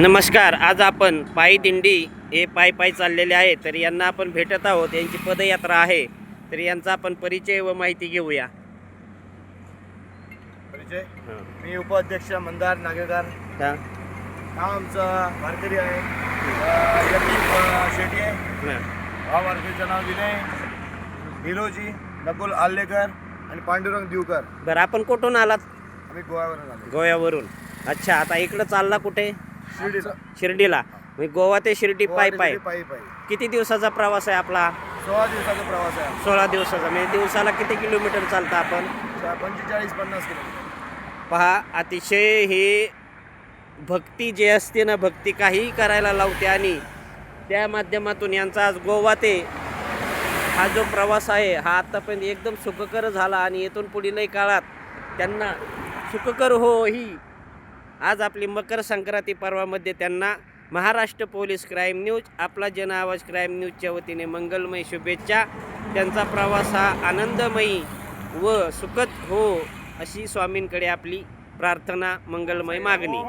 नमस्कार आज आपण पायी दिंडी हे पायी पायी चाललेले आहे तर यांना आपण भेटत आहोत यांची पदयात्रा आहे तर यांचा आपण परिचय व माहिती घेऊया. परिचय? मी उपाध्यक्ष मंदार नागेकर हा? हा आमचा वारकरी आहे. अ, यतीन अ, शेटी आहे. हा. हा वारकरीचं नाव विनय. हिरोजी नकुल आल्लेकर आणि पांडुरंग दिवकर. बरं आपण कुठून आलात? आम्ही गोव्यावरून आलो. गोव्यावरून. अच्छा आता इकडं चालला कुठे? शिर्डीला. म्हणजे गोवा ते शिर्डी पायी पायी. पायी पायी. किती दिवसाचा प्रवास आहे आपला? सोळा दिवसाचा प्रवास आहे सोळा दिवसाचा. म्हणजे दिवसाला किती किलोमीटर चालतं आपण. पंचेचाळीस पन्नास किलोमीटर. पहा अतिशय हे भक्ती जे असते ना भक्ती काहीही करायला लावते आणि त्या माध्यमातून यांचा आज गोवा ते हा जो प्रवास आहे हा आत्तापर्यंत एकदम सुखकर झाला आणि येथून पुढीलही काळात त्यांना सुखकर हो ही आज आपली मकर संक्रांती पर्वामध्ये त्यांना महाराष्ट्र पोलीस क्राईम न्यूज आपला जन आवाज क्राईम न्यूजच्या वतीने मंगलमय शुभेच्छा. त्यांचा प्रवास हा आनंदमयी व सुखद हो अशी स्वामींकडे आपली प्रार्थना मंगलमय मागणी.